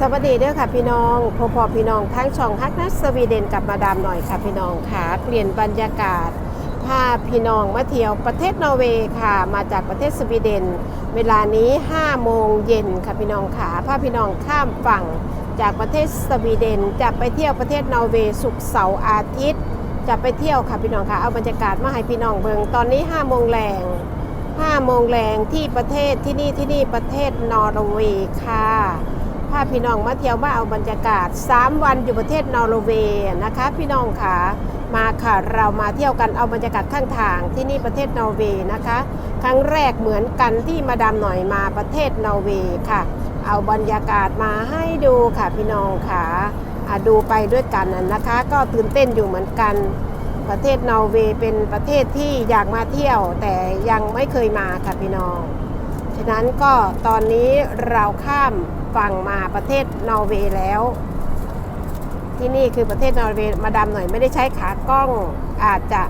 สวัสดีเด้อค่ะพี่น้องพอพอพี่น้องทั้งช่องฮักนัสสวีเดนกับมาดามหน่อยค่ะพี่น้องค่ะ เปลี่ยนบรรยากาศพาพี่น้องมาเที่ยวประเทศนอร์เวย์ค่ะ มาจากประเทศสวีเดน เวลานี้5โมงเย็นค่ะพี่น้องค่ะพาพี่น้องข้ามฝั่งจากประเทศสวีเดน จะไปเที่ยวประเทศนอร์เวย์ศุกร์เสาร์อาทิตย์ จะไปเที่ยวค่ะพี่น้องค่ะเอาบรรยากาศมาให้พี่น้องเบิงตอนนี้5โมงแรง5โมงแรงที่ประเทศที่นี่ที่นี่ประเทศนอร์เวย์ค่ะ พาพี่น้องมาเที่ยวมาเอาบรรยากาศ 3 วันอยู่ประเทศนอร์เวย์นะคะ พี่น้องค่ะมาค่ะเรามาเที่ยวกันเอาบรรยากาศข้างทางที่นี่ประเทศนอร์เวย์นะคะ ครั้งแรกเหมือนกันที่มาดามหน่อยมาประเทศนอร์เวย์ค่ะ เอาบรรยากาศมาให้ดูค่ะพี่น้องค่ะดูไปด้วยกันนะคะ ก็ตื่นเต้นอยู่เหมือนกันประเทศนอร์เวย์เป็นประเทศที่อยากมาเที่ยว แต่ยังไม่เคยมาค่ะพี่น้อง ฉะนั้นก็ตอนนี้เราข้ามฝั่งมาประเทศนอร์เวย์แล้ว ที่นี่คือประเทศนอร์เวย์มาดามหน่อยไม่ได้ใช้ขากล้องอาจจะ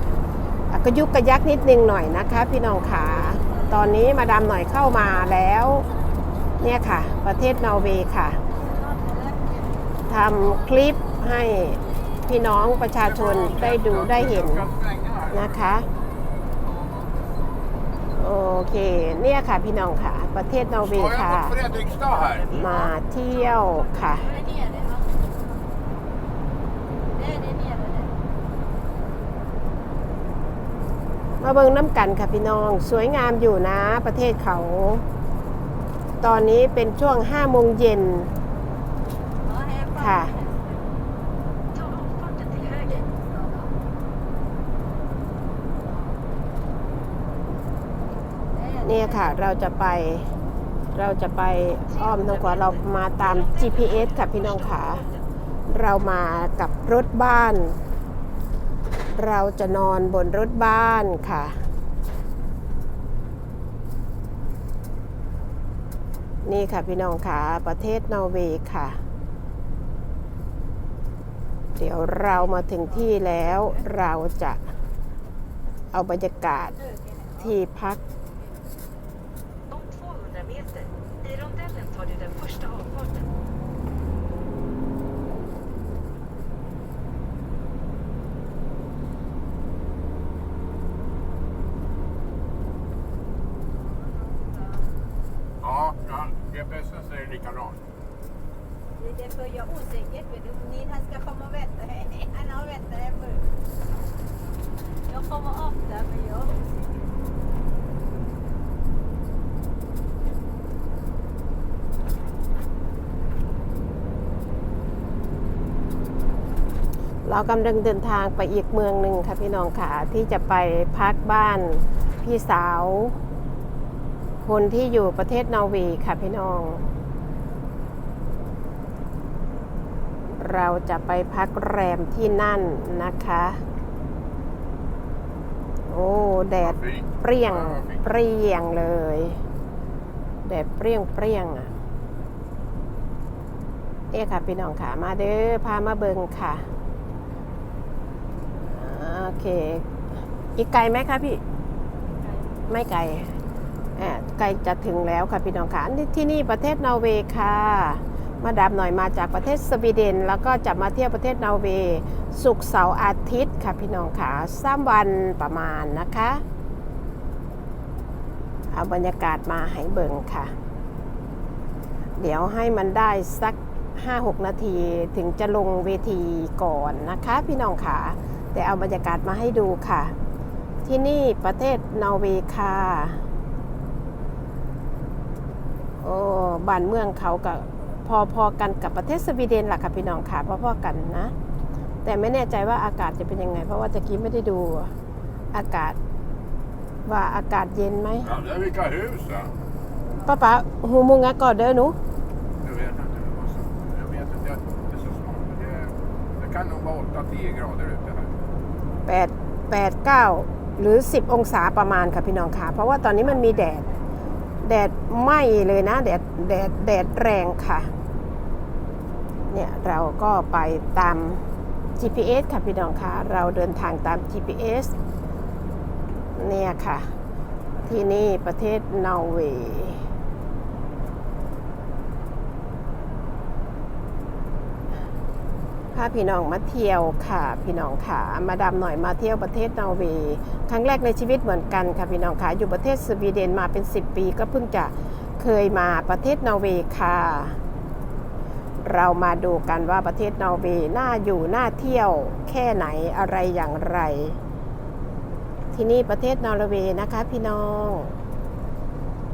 กระยุกกระยักนิดนึงหน่อยนะคะ พี่น้องขาตอนนี้มาดามหน่อยเข้ามาแล้ว เนี่ยค่ะ ประเทศนอร์เวย์ค่ะทำคลิปให้พี่น้องประชาชนได้ดูได้เห็นนะคะ เค เนี่ยค่ะพี่น้องค่ะ ประเทศนอร์เวย์ Har ค่ะ jag fått Fredrikstad här? มาเที่ยวค่ะ มาเบิ่งน้ำกันค่ะพี่น้อง สวยงามอยู่นะประเทศเขา ตอนนี้เป็นช่วง5โมงเย็นค่ะ เนี่ยค่ะเราจะไปเราจะไปอ้อมทางขวาเรามาตาม GPS ค่ะพี่น้องค่ะเรามากับรถบ้าน เราจะนอนบนรถบ้านค่ะ นี่ค่ะพี่น้องค่ะประเทศนอร์เวย์ค่ะ เดี๋ยวเรามาถึงที่แล้วเราจะเอาบรรยากาศที่พัก första avfarten. Ja, ja GPSen säger likadant. Det är för jag osäker. Ni han ska komma och vänta. Han har väntat en. Jag kommer ofta men jag เรากำลังเดินทางไปอีกเมืองหนึ่งค่ะพี่น้องค่ะ ที่จะไปพักบ้านพี่สาว คนที่อยู่ประเทศนอร์เวย์ค่ะพี่น้อง เราจะไปพักแรมที่นั่นนะคะ โอ้ แดดเปรี้ยงเปรี้ยงเลย แดดเปรี้ยงเปรี้ยงอะเนี่ยค่ะพี่น้องค่ะมาเด้อพามาเบิงค่ะ โอเค อีกไกลไหมคะพี่ ไม่ไกลแอบใกล้จะถึงแล้วค่ะพี่น้องค่ะที่นี่ประเทศนอร์เวย์ค่ะ มาดามหน่อยมาจากประเทศสวีเดน แล้วก็จะมาเที่ยวประเทศนอร์เวย์ศุกร์เสาร์อาทิตย์ค่ะพี่น้องค่ะสามวันประมาณนะคะเอาบรรยากาศมาให้เบิ่งค่ะ เดี๋ยวให้มันได้สัก 5-6 นาทีถึงจะลงเวทีก่อนนะคะ พี่น้องค่ะ แต่เอาบรรยากาศมาให้ดูค่ะ ที่นี่ประเทศนอร์เวย์ค่ะ โอ้บ้านเมืองเขากับพอพอกันกับประเทศสวีเดนแหละค่ะพี่น้องค่ะพอพอกันนะ แต่ไม่แน่ใจว่าอากาศจะเป็นยังไง เพราะว่าตะกี้ไม่ได้ดูอากาศว่าอากาศเย็นไหม Ja, det är vilka hus då? ป้าป๋าหูมุงงะก่อนเด้อหนู Jag vet inte. Det var så, jag vet inte. Jag det är så smart. men Det, det kan nog vara 8-10 grader ute här. 8 8 9 หรือ 10 องศาประมาณค่ะพี่น้องค่ะ เพราะว่าตอนนี้มันมีแดด แดดไหม้เลยนะ แดดแดดแดดแรงค่ะ เนี่ยเราก็ไปตาม GPS ค่ะพี่น้องค่ะ เราเดินทางตาม GPS เนี่ยค่ะ ที่นี่ประเทศนอร์เวย์ พาพี่น้องมาเที่ยวค่ะ พี่น้องค่ะ มาดามหน่อยมาเที่ยวประเทศนอร์เวย์ครั้งแรกในชีวิตเหมือนกันค่ะพี่น้องค่ะ อยู่ประเทศสวีเดนมาเป็น 10 ปี ก็เพิ่งจะเคยมาประเทศนอร์เวย์ค่ะ เรามาดูกันว่าประเทศนอร์เวย์น่าอยู่น่าเที่ยวแค่ไหนอะไรอย่างไร ที่นี่ประเทศนอร์เวย์นะคะ พี่น้อง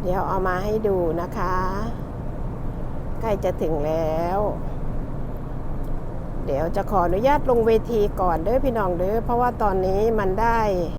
เดี๋ยวเอามาให้ดูนะคะ ใกล้จะถึงแล้ว เดี๋ยวจะขออนุญาตลงเวทีก่อนเด้อพี่น้องเด้อเพราะว่าตอนนี้มันได้